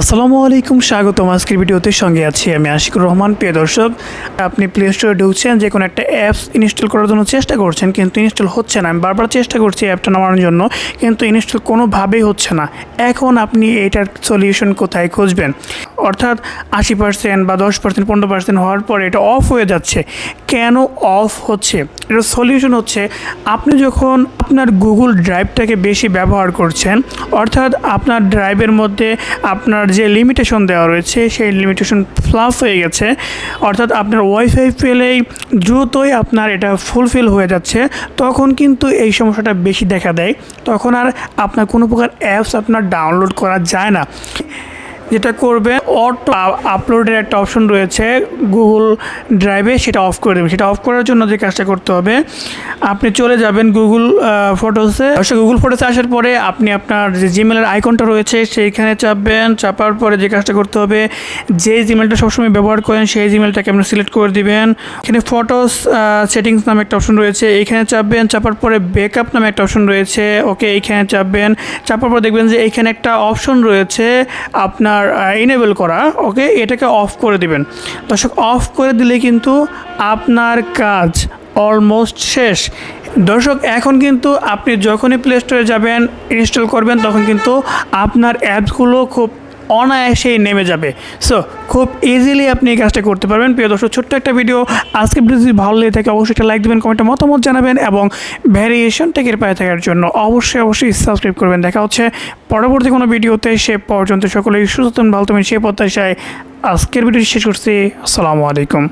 আসসালামু আলাইকুম, স্বাগতম। আজকের ভিডিওতে সঙ্গে আছি আমি আশিকুর রহমান, প্রিয় দর্শক। আপনি প্লে স্টোরে ঢুকছেন, যে কোনো একটা অ্যাপস ইনস্টল করার জন্য চেষ্টা করছেন, কিন্তু ইনস্টল হচ্ছে না। আমি বারবার চেষ্টা করছি অ্যাপটা নামানোর জন্য, কিন্তু ইনস্টল কোনোভাবেই হচ্ছে না। এখন আপনি এটার সলিউশন কোথায় খুঁজবেন? অর্থাৎ আশি পার্সেন্ট বা দশ পার্সেন্ট পনেরো পার্সেন্ট হওয়ার পরে এটা অফ হয়ে যাচ্ছে। কেন অফ হচ্ছে? এটার সলিউশন হচ্ছে, আপনি যখন আপনার গুগল ড্রাইভটাকে বেশি ব্যবহার করছেন, অর্থাৎ আপনার ড্রাইভের মধ্যে আপনার যে লিমিটেশন দেওয়া রয়েছে, সেই লিমিটেশন ফ্লাফ হয়ে গেছে, অর্থাৎ আপনার ওয়াইফাই পেলেই দ্রুতই আপনার এটা ফুলফিল হয়ে যাচ্ছে, তখন কিন্তু এই সমস্যাটা বেশি দেখা দেয়। তখন আর আপনার কোনো প্রকার অ্যাপস আপনার ডাউনলোড করা যায় না। যেটা করবে অটো আপলোডের একটা অপশন রয়েছে গুগল ড্রাইভে সেটা অফ করে দেবেন সেটা অফ করার জন্য যে কাজটা করতে হবে, আপনি চলে যাবেন গুগল ফটোসে অবশ্যই গুগল ফটোসে আসার পরে আপনি আপনার যে জিমেলের আইকনটা রয়েছে, সেইখানে চাপবেন। চাপার পরে যে কাজটা করতে হবে, যে জিমেলটা সবসময় ব্যবহার করেন, সেই জিমেলটাকে আপনি সিলেক্ট করে দিবেন। এখানে ফটোস সেটিংস নামে একটা অপশন রয়েছে, এইখানে চাপবেন। চাপার পরে ব্যাকআপ নামে একটা অপশন রয়েছে, ওকে এইখানে চাপবেন। চাপার পর দেখবেন যে এইখানে একটা অপশন রয়েছে, আপনার ইনেবল করা ওকে এটাকে অফ করে দিবেন। দর্শক অফ করে দিলে কিন্তু আপনার কাজ অলমোস্ট শেষ। দর্শক, এখন কিন্তু আপনি যখনই প্লে স্টোরে যাবেন ইনস্টল করবেন, তখন কিন্তু আপনার অ্যাপসগুলো খুব অনায়াসেই নেমে যাবে। সো খুব ইজিলি আপনি এই কাজটা করতে পারবেন। প্রিয় দর্শক, ছোট্ট একটা ভিডিও আজকে যদি ভালো লেগে থাকে, অবশ্যই একটা লাইক দেবেন কমেন্টে মতামত জানাবেন এবং ভ্যারিয়েশন টেকের পায়ে থাকার জন্য অবশ্যই অবশ্যই সাবস্ক্রাইব করবেন। দেখা হচ্ছে পরবর্তী কোনো ভিডিওতে সে পর্যন্ত সকলেই সুস্থ ভালো থাকবেন সে প্রত্যাশায় আজকের ভিডিও শেষ করছি। আসসালামু আলাইকুম।